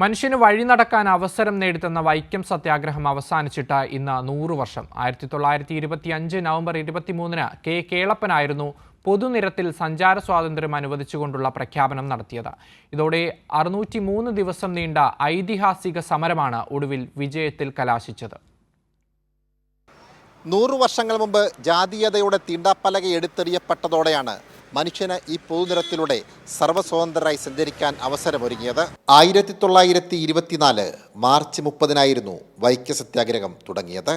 മനുഷ്യന് വഴി നടക്കാൻ അവസരം നേടിത്തന്ന വൈക്കം സത്യാഗ്രഹം അവസാനിച്ചിട്ട് ഇന്ന് നൂറ് വർഷം. ആയിരത്തി തൊള്ളായിരത്തി ഇരുപത്തി അഞ്ച് നവംബർ ഇരുപത്തിമൂന്നിന് കെ കേളപ്പനായിരുന്നു പൊതുനിരത്തിൽ സഞ്ചാര സ്വാതന്ത്ര്യം അനുവദിച്ചുകൊണ്ടുള്ള പ്രഖ്യാപനം നടത്തിയത്. ഇതോടെ അറുന്നൂറ്റി ദിവസം നീണ്ട ഐതിഹാസിക സമരമാണ് ഒടുവിൽ വിജയത്തിൽ കലാശിച്ചത്. നൂറു വർഷങ്ങൾ മുമ്പ് ജാതീയതയുടെ തീണ്ടാപ്പലക എടുത്തെറിയപ്പെട്ടതോടെയാണ് മനുഷ്യന് ഈ പൊതുനിരത്തിലൂടെ സർവസ്വതന്ത്രരായി സഞ്ചരിക്കാൻ അവസരമൊരുങ്ങിയത്. ആയിരത്തി തൊള്ളായിരത്തി ഇരുപത്തിനാല് മാർച്ച് മുപ്പതിനായിരുന്നു വൈക്കം സത്യാഗ്രഹം തുടങ്ങിയത്.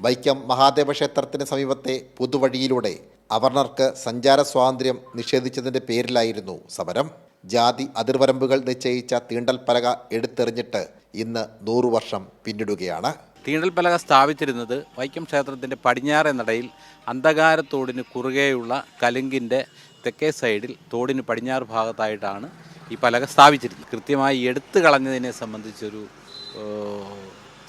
വൈക്കം മഹാദേവ ക്ഷേത്രത്തിന് സമീപത്തെ പൊതുവഴിയിലൂടെ അവർണർക്ക് സഞ്ചാര സ്വാതന്ത്ര്യം നിഷേധിച്ചതിന്റെ പേരിലായിരുന്നു സമരം. ജാതി അതിർവരമ്പുകൾ നിശ്ചയിച്ച തീണ്ടൽ പലക എടുത്തെറിഞ്ഞിട്ട് ഇന്ന് നൂറു വർഷം പിന്നിടുകയാണ്. തീണ്ടൽപ്പലക സ്ഥാപിച്ചിരുന്നത് വൈക്കം ക്ഷേത്രത്തിന്റെ പടിഞ്ഞാറേ നടയിൽ അന്ധകാരത്തോടിന് കുറുകെയുള്ള കലുങ്കിന്റെ തെക്കേ സൈഡിൽ തോടിന് പടിഞ്ഞാറ് ഭാഗത്തായിട്ടാണ് ഈ പലക സ്ഥാപിച്ചിരുന്നത്. കൃത്യമായി എടുത്തു കളഞ്ഞതിനെ സംബന്ധിച്ചൊരു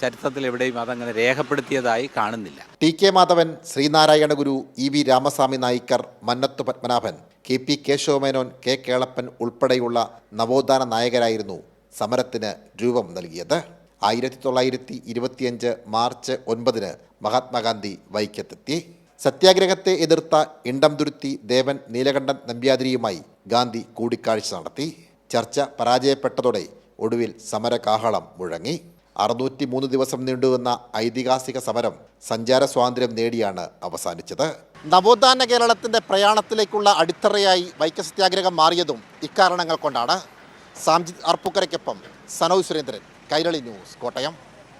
ചരിത്രത്തിൽ എവിടെയും അതങ്ങനെ രേഖപ്പെടുത്തിയതായി കാണുന്നില്ല. T K Madhavan Sree Narayana Guru E V Ramaswamy Naicker Mannathu Padmanabhan K P Kesava Menon K Kelappan ഉൾപ്പെടെയുള്ള നവോത്ഥാന നായകരായിരുന്നു സമരത്തിന് രൂപം നൽകിയത്. ആയിരത്തി തൊള്ളായിരത്തി ഇരുപത്തിയഞ്ച് മാർച്ച് ഒൻപതിന് മഹാത്മാഗാന്ധി വൈക്കത്തെത്തി. സത്യാഗ്രഹത്തെ എതിർത്ത ഇണ്ടംതുരുത്തി ദേവൻ നീലകണ്ഠൻ നമ്പ്യാതിരിയുമായി ഗാന്ധി കൂടിക്കാഴ്ച നടത്തി. ചർച്ച പരാജയപ്പെട്ടതോടെ ഒടുവിൽ സമരകാഹളം മുഴങ്ങി. അറുന്നൂറ്റി മൂന്ന് ദിവസം നീണ്ടുവന്ന ഐതിഹാസിക സമരം സഞ്ചാര സ്വാതന്ത്ര്യം നേടിയാണ് അവസാനിച്ചത്. നവോത്ഥാന കേരളത്തിന്റെ പ്രയാണത്തിലേക്കുള്ള അടിത്തറയായി വൈക്ക സത്യാഗ്രഹം മാറിയതും ഇക്കാരണങ്ങൾ കൊണ്ടാണ്. സാംജിത് അർപ്പുക്കരയ്ക്കൊപ്പം സനോജ് സുരേന്ദ്രൻ. കൈരളി ന്യൂസ് കോട്ടയം